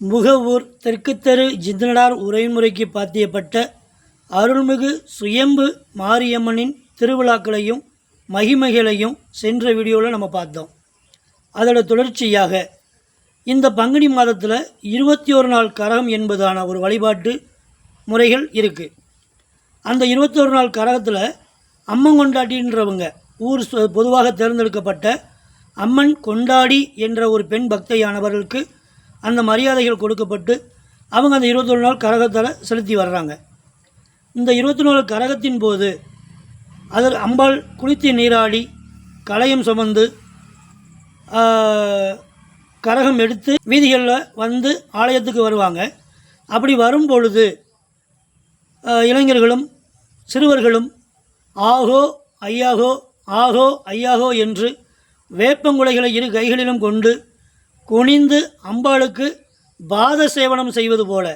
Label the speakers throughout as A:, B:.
A: முகவூர் தெற்கு தெரு ஜிந்தனடார் உரைமுறைக்கு பாத்தியப்பட்ட அருள்மிகு சுயம்பு மாரியம்மனின் திருவிழாக்களையும் மகிமைகளையும் சென்ற வீடியோவில் நம்ம பார்த்தோம். அதோட தொடர்ச்சியாக இந்த பங்குனி மாதத்தில் இருபத்தி ஒரு நாள் கரகம் என்பதான ஒரு வழிபாட்டு முறைகள் இருக்குது அந்த இருபத்தொரு நாள் கரகத்தில் அம்மன் கொண்டாட்டின்றவங்க ஊர் பொதுவாக தேர்ந்தெடுக்கப்பட்ட அம்மன் கொண்டாடி என்ற ஒரு பெண் பக்தையானவர்களுக்கு அந்த மரியாதைகள் கொடுக்கப்பட்டு அவங்க அந்த இருபத்தொரு நாள் கரகத்தில் செலுத்தி வர்றாங்க. இந்த இருபத்தி நாலு கரகத்தின் போது அதில் அம்பாள் குளித்து நீராடி களையும் சுமந்து கரகம் எடுத்து வீதிகளில் வந்து ஆலயத்துக்கு வருவாங்க. அப்படி வரும் பொழுது இளைஞர்களும் சிறுவர்களும் ஆகோ ஐயாகோ ஆகோ ஐயாகோ என்று வேப்பங்குலைகளை இரு கைகளிலும் கொண்டு குனிந்து அம்பாளுக்கு பாத சேவனம் செய்வது போல.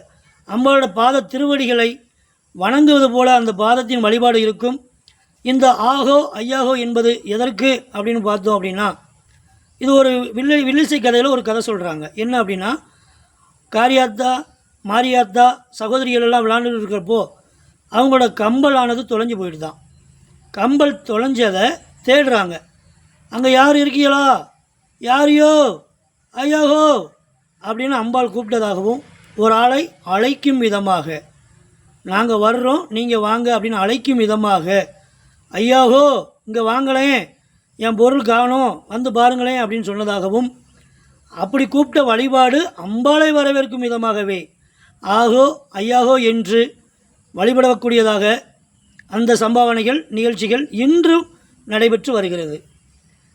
A: அம்பாளோட பாத திருவடிகளை வணங்குவது போல அந்த பாதத்தின் வழிபாடு இருக்கும். இந்த ஆகோ ஐயாகோ என்பது எதற்கு அப்படின்னு பார்த்தோம் அப்படின்னா இது ஒரு வில்லி வில்லிசை கதையில் ஒரு கதை சொல்கிறாங்க என்ன அப்படின்னா காரியாத்தா மாரியாத்தா சகோதரிகள் எல்லாம் விளாண்டுட்டு இருக்கிறப்போ அவங்களோட கம்பலானது தொலைஞ்சு போயிடுதான். கம்பல் தொலைஞ்சதை தேடுறாங்க. அங்கே யார் இருக்கீங்களா? யாரையோ? ஐயாஹோ அப்படின்னு அம்பாள் கூப்பிட்டதாகவும் ஒரு ஆளை அழைக்கும் விதமாக. நாங்கள் வர்றோம் நீங்கள் வாங்க அப்படின்னு அழைக்கும் விதமாக. ஐயாகோ! இங்கே வாங்களேன் என் பொருள் காணோம் வந்து பாருங்களேன் அப்படின்னு சொன்னதாகவும் அப்படி கூப்பிட்ட வழிபாடு அம்பாளை வரவேற்கும் விதமாகவே. ஆகோ ஐயாகோ என்று வழிபடக்கூடியதாக அந்த சம்பாவனைகள் நிகழ்ச்சிகள் இன்றும் நடைபெற்று வருகிறது.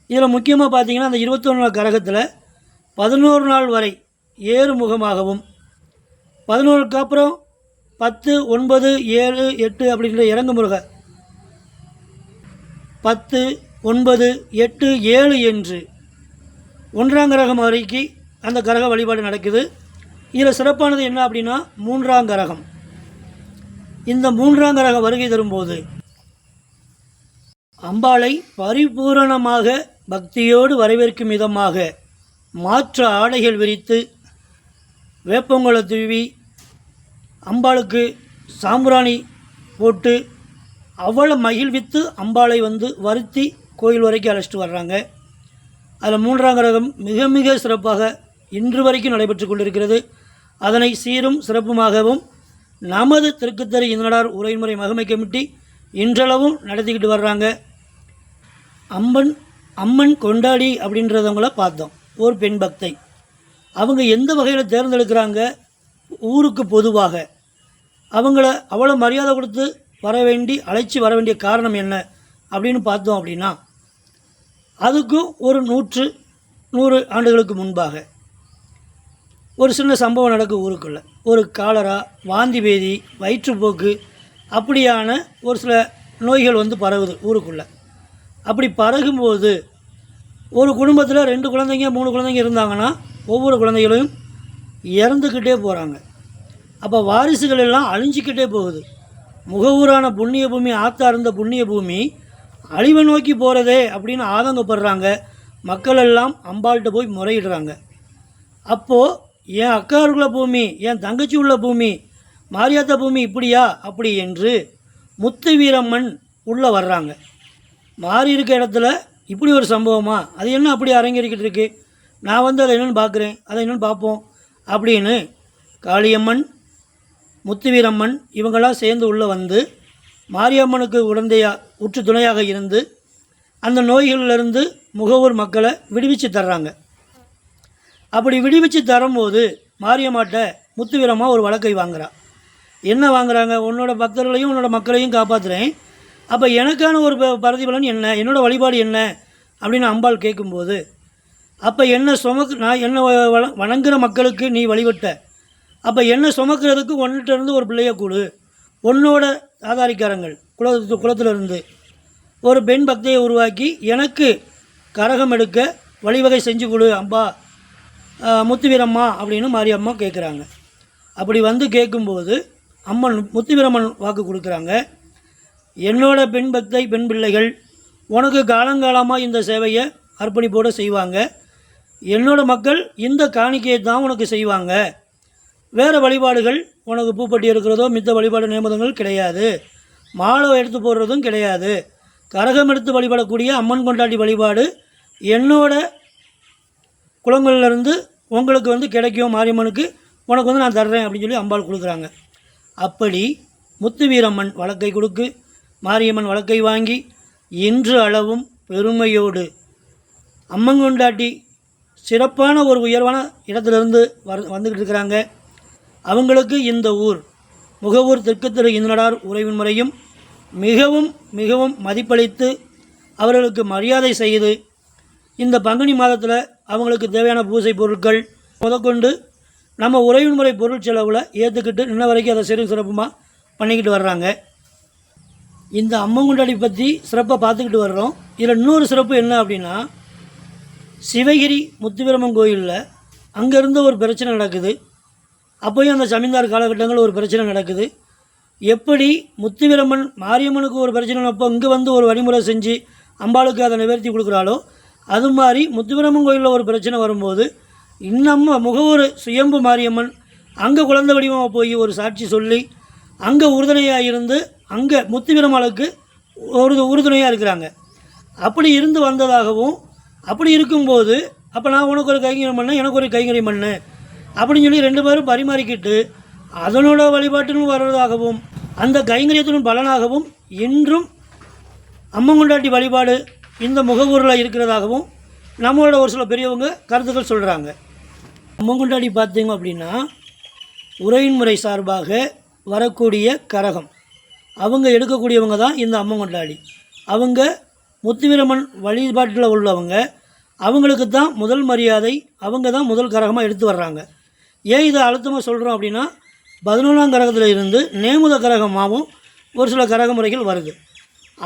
A: இதில் முக்கியமாக பார்த்தீங்கன்னா அந்த இருபத்தொன்று கரகத்தில் பதினோரு நாள் வரை ஏறுமுகமாகவும் பதினோருக்கு அப்புறம் பத்து ஒன்பது ஏழு எட்டு அப்படின்ற இறங்கு முருக பத்து ஒன்பது எட்டு ஏழு என்று ஒன்றாம் கரகம் வரைக்கு அந்த கரக வழிபாடு நடக்குது. இதில் சிறப்பானது என்ன அப்படின்னா மூன்றாம் கரகம். இந்த மூன்றாம் கரக வருகை தரும்போது அம்பாளை பரிபூரணமாக பக்தியோடு வரவேற்கும் விதமாக மாற்று ஆடைகள் விரித்து வேப்பங்குள தூவி அம்பாளுக்கு சாம்பிராணி போட்டு அவ்வளோ மகிழ்வித்து அம்பாளை வந்து வருத்தி கோயில் வரைக்கும் அழைச்சிட்டு வர்றாங்க. அதில் மூன்றாம் கிரகம் மிக மிக சிறப்பாக இன்று வரைக்கும் நடைபெற்று கொண்டிருக்கிறது. அதனை சீரும் சிறப்புமாகவும் நமது திருக்குத்தறி இந்தனார் உரைமுறை மகமை கமிட்டி இன்றளவும் நடத்திக்கிட்டு வர்றாங்க. அம்பன் அம்மன் கொண்டாடி அப்படின்றதவங்கள பார்த்தோம். ஒரு பெண் பக்தை. அவங்க எந்த வகையில் தேர்ந்தெடுக்கிறாங்க? ஊருக்கு பொதுவாக. அவங்கள அவ்வளோ மரியாதை கொடுத்து வர வேண்டி அழைச்சி வர வேண்டிய காரணம் என்ன? அப்படின்னு பார்த்தோம் அப்படின்னா அதுக்கும் ஒரு நூற்று நூறு ஆண்டுகளுக்கு முன்பாக ஒரு சின்ன சம்பவம் நடக்கும் ஊருக்குள்ளே. ஒரு காலரா வாந்தி பேதி வயிற்றுப்போக்கு அப்படியான ஒரு சில நோய்கள் வந்து பரவுது ஊருக்குள்ளே. அப்படி பரகும்போது ஒரு குடும்பத்தில் ரெண்டு குழந்தைங்க மூணு குழந்தைங்க இருந்தாங்கன்னா ஒவ்வொரு குழந்தைகளையும் இறந்துக்கிட்டே போகிறாங்க அப்போ வாரிசுகள் எல்லாம் அழிஞ்சிக்கிட்டே போகுது. முகவூரான புண்ணிய பூமி ஆத்தா இருந்த புண்ணிய பூமி அழிவை நோக்கி போகிறதே அப்படின்னு ஆதங்கப்படுறாங்க. மக்கள் எல்லாம் அம்பாள்கிட்ட போய் முறையிடுறாங்க. அப்போது என் அக்கா உள்ள பூமி என் தங்கச்சி உள்ள பூமி மாரியாத்தா பூமி இப்படியா? அப்படி என்று முத்து வீரம்மன் உள்ளே வர்றாங்க. மாறி இருக்க இடத்துல இப்படி ஒரு சம்பவமா? அது என்ன அப்படி அரங்கேறிக்கிட்டு இருக்கு நான் வந்து அதை என்னென்னு பார்க்குறேன். அதை என்னென்னு பார்ப்போம். அப்படின்னு காளியம்மன் முத்துவீரம்மன் இவங்களாம் சேர்ந்து உள்ளே வந்து மாரியம்மனுக்கு உடந்தையாக உற்று துணையாக இருந்து அந்த நோய்களிலிருந்து முகவூர் மக்களை விடுவிச்சு தர்றாங்க. அப்படி விடுவிச்சு தரும்போது மாரியம்மாட்ட முத்துவீரம்மா ஒரு வழக்கை வாங்குறா. என்ன வாங்குறாங்க? உன்னோட பக்தர்களையும் உன்னோட மக்களையும் காப்பாற்றுறேன் அப்போ எனக்கான ஒரு ப- பிரதிபலன் என்ன? என்னோட வழிபாடு என்ன? அப்படின்னு அம்பாள் கேட்கும்போது அப்போ என்ன சுமக்கு நான் என்ன வணங்குகிற மக்களுக்கு நீ வழிபட்ட? அப்போ என்ன சுமக்கிறதுக்கு ஒன்றுட்ட இருந்து ஒரு பிள்ளைய கூடு. உன்னோட ஆதாரிக்காரங்கள் குல குலத்துல இருந்து ஒரு பெண் பக்தியை உருவாக்கி எனக்கு கரகம் எடுக்க வழிவகை செஞ்சு கொடு அம்பா முத்து முத்துவீரம்மா அப்படின்னு மாரியம்மா கேட்குறாங்க அப்படி வந்து கேட்கும்போது அம்மன் முத்துவீரம்மன் வாக்கு கொடுக்குறாங்க. என்னோட பெண் பக்தை பெண் பிள்ளைகள் உனக்கு காலங்காலமாக இந்த சேவையை அர்ப்பணிப்போடு செய்வாங்க. என்னோட மக்கள் இந்த காணிக்கையை தான் உனக்கு செய்வாங்க. வேறு வழிபாடுகள் உனக்கு பூப்பட்டி இருக்கிறதோ மித்த வழிபாடு நியமனங்கள் கிடையாது. மாலை எடுத்து போடுறதும் கிடையாது. கரகம் எடுத்து வழிபடக்கூடிய அம்மன் கொண்டாடி வழிபாடு என்னோட குளங்கள்லேருந்து உங்களுக்கு வந்து கிடைக்கும். மாரியம்மனுக்கு உனக்கு வந்து நான் தர்றேன் அப்படின்னு சொல்லி அம்பாள் கொடுக்குறாங்க. அப்படி முத்து வீரம்மன் வழக்கை கொடுக்கு. மாரியம்மன் வழக்கை வாங்கி இன்று அளவும் பெருமையோடு அம்மங்கொண்டாட்டி சிறப்பான ஒரு உயர்வான இடத்துலேருந்து வர வந்துக்கிட்டு இருக்கிறாங்க. அவங்களுக்கு இந்த ஊர் முகவூர் தெற்கு திரு இந்தனடார் உறவின் முறையும் மிகவும் மிகவும் மதிப்பளித்து அவர்களுக்கு மரியாதை செய்து இந்த பங்குனி மாதத்தில் அவங்களுக்கு தேவையான பூசை பொருட்கள் முதற்கொண்டு நம்ம உறவின் முறை பொருள் செலவில் ஏற்றுக்கிட்டு இன்ன வரைக்கும் அதை சிறு சிறப்புமாக பண்ணிக்கிட்டு வர்றாங்க. இந்த அம்மங்குண்டாடி பற்றி சிறப்பாக பார்த்துக்கிட்டு வர்றோம். இதில் இன்னொரு சிறப்பு என்ன அப்படின்னா சிவகிரி முத்துபிரமன் கோயிலில் அங்கேருந்து ஒரு பிரச்சனை நடக்குது. அப்போயும் அந்த ஜமீன்தார் காலகட்டங்களில் ஒரு பிரச்சனை நடக்குது. எப்படி முத்துவிரமன் மாரியம்மனுக்கு ஒரு பிரச்சனை அப்போ இங்கே வந்து ஒரு வழிமுறை செஞ்சு அம்பாளுக்கு அதை நிவர்த்தி கொடுக்குறாளோ அது மாதிரி முத்துவீரம்மன் கோயிலில் ஒரு பிரச்சனை வரும்போது இன்னும் முகவூர் சுயம்பு மாரியம்மன் அங்கே குழந்தை வடிவமாக போய் ஒரு சாட்சி சொல்லி அங்கே உறுதுணையாக இருந்து அங்கே முத்துவீரம்மாளுக்கு ஒரு உறுதுணையாக இருக்கிறாங்க. அப்படி இருந்து வந்ததாகவும் அப்படி இருக்கும்போது அப்போ நான் உனக்கு ஒரு கைங்கரியம் பண்ணேன் எனக்கு ஒரு கைங்கரியம் பண்ணேன் அப்படின்னு சொல்லி ரெண்டு பேரும் பரிமாறிக்கிட்டு அதனோட வழிபாட்டிலும் வர்றதாகவும் அந்த கைங்கரியத்திலும் பலனாகவும் இன்றும் அம்மங்குண்டாட்டி வழிபாடு இந்த முகவூரில் இருக்கிறதாகவும் நம்மளோட ஒரு சில பெரியவங்க கருத்துக்கள் சொல்கிறாங்க அம்மங்குண்டாட்டி பார்த்தீங்க அப்படின்னா உரையின் முறை சார்பாக வரக்கூடிய கரகம். அவங்க எடுக்கக்கூடியவங்க தான் இந்த அம்மன் கொண்டாடி அவங்க முத்துவீரம்மன் வழிபாட்டில் உள்ளவங்க. அவங்களுக்கு தான் முதல் மரியாதை அவங்க தான் முதல் கரகமாக எடுத்து வர்றாங்க. ஏன் இதை அழுத்தமாக சொல்கிறோம் அப்படின்னா பதினொன்றாம் கரகத்தில் இருந்து நேமுத கரகமாகவும் ஒரு சில கரக முறைகள் வருது.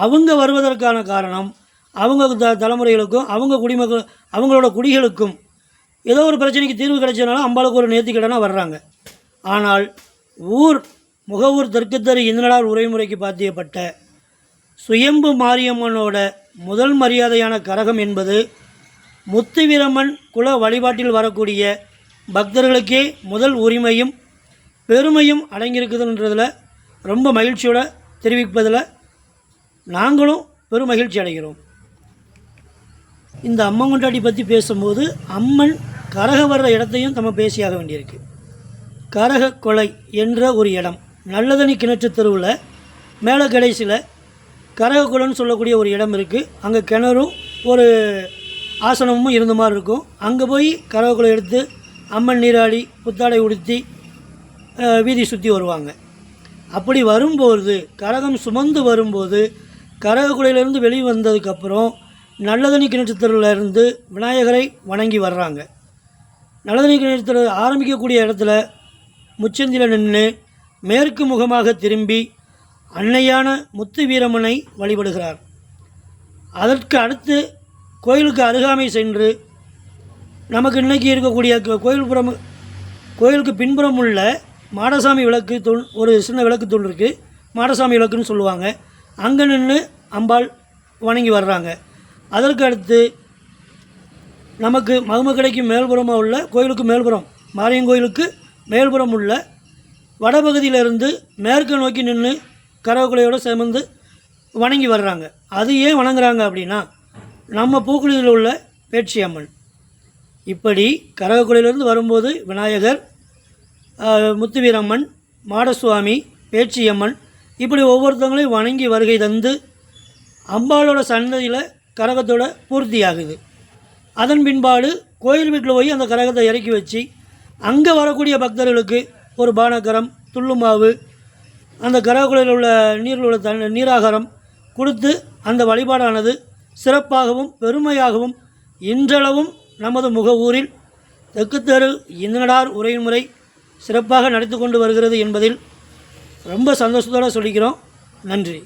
A: அவங்க வருவதற்கான காரணம் அவங்க த தலைமுறைகளுக்கும் அவங்க குடிமக்கள் அவங்களோட குடிகளுக்கும் ஏதோ ஒரு பிரச்சனைக்கு தீர்வு கிடைச்சதுனால அம்பாளுக்கு ஒரு நேர்த்திக்கடனாக வர்றாங்க. ஆனால் ஊர் முகவூர் தெற்குத்தரு இந்திரனார் உரைமுறைக்கு பாத்தியப்பட்ட சுயம்பு மாரியம்மனோட முதல் மரியாதையான கரகம் என்பது முத்துவீரம்மன் குல வழிபாட்டில் வரக்கூடிய பக்தர்களுக்கே முதல் உரிமையும் பெருமையும் அடங்கியிருக்குதுன்றதில் ரொம்ப மகிழ்ச்சியோட தெரிவிப்பதில் நாங்களும் பெரும் மகிழ்ச்சி அடைகிறோம். இந்த அம்மன் கொண்டாடி பற்றி பேசும்போது அம்மன் கரக வர்ற இடத்தையும் நம்ம பேசியாக வேண்டியிருக்கு. கரக கொலை என்ற ஒரு இடம். நல்லதனி கிணற்று தெருவில் மேலே கடைசியில் கரக சொல்லக்கூடிய ஒரு இடம் இருக்குது அங்கே கிணறும் ஒரு ஆசனமும் இருந்த மாதிரி இருக்கும். அங்கே போய் கரகக்குளம் எடுத்து அம்மன் நீராடி புத்தாடை உடுத்தி வீதி சுற்றி வருவாங்க. அப்படி வரும்போது கரகம் சுமந்து வரும்போது கரகக்குலையிலேருந்து வெளியே வந்ததுக்கப்புறம் நல்லதனி கிணற்றுத்தருவில் இருந்து விநாயகரை வணங்கி வர்றாங்க. நல்லதனி கிணற்றுத்தரு ஆரம்பிக்கக்கூடிய இடத்துல முச்சந்தியில் நின்று மேற்கு முகமாக திரும்பி அன்னையான முத்து வீரமனை வழிபடுகிறார். அதற்கு அடுத்து கோயிலுக்கு அருகாமை சென்று நமக்கு இன்னைக்கு இருக்கக்கூடிய கோயில்புறம் கோயில் புறம் கோயிலுக்கு பின்புறம் உள்ள மாடசாமி விளக்கு தூண் ஒரு சின்ன விளக்கு தூண் இருக்குது மாடசாமி விளக்குன்னு சொல்லுவாங்க. அங்கே நின்று அம்பாள் வணங்கி வர்றாங்க. அதற்கு அடுத்து நமக்கு மகுமக்கடைக்கு மேல்புறமாக உள்ள கோயிலுக்கு மேல்புறம் மாரியன் கோயிலுக்கு மேல்புறம் உள்ள வடபகுதியிலிருந்து மேற்கு நோக்கி நின்று கரவக்குலையோடு சேர்ந்து வணங்கி வர்றாங்க. அது ஏன் வணங்குறாங்க அப்படின்னா நம்ம பூக்குழியில் உள்ள பேட்சி அம்மன். இப்படி கரகக்குடியிலிருந்து வரும்போது விநாயகர் முத்துவீரம்மன் மாடசுவாமி பேச்சியம்மன் இப்படி ஒவ்வொருத்தவங்களையும் வணங்கி வருகை தந்து அம்பாளோட சன்னதியில் கரகத்தோட பூர்த்தி ஆகுது அதன் பின்பாடு கோயில் வீட்டில் போய் அந்த கரகத்தை இறக்கி வச்சு அங்கே வரக்கூடிய பக்தர்களுக்கு ஒரு பானகரம் துள்ளுமாவு அந்த கரகுலையில் உள்ள நீரில் உள்ள தண்ணி நீராகாரம் கொடுத்து அந்த வழிபாடானது சிறப்பாகவும் பெருமையாகவும் இன்றளவும் நமது முகவூரில் தெக்குத்தெரு இந்தனடார் உரையின் சிறப்பாக நடத்தி கொண்டு வருகிறது என்பதில் ரொம்ப சந்தோஷத்தோடு சொல்லிக்கிறோம். நன்றி.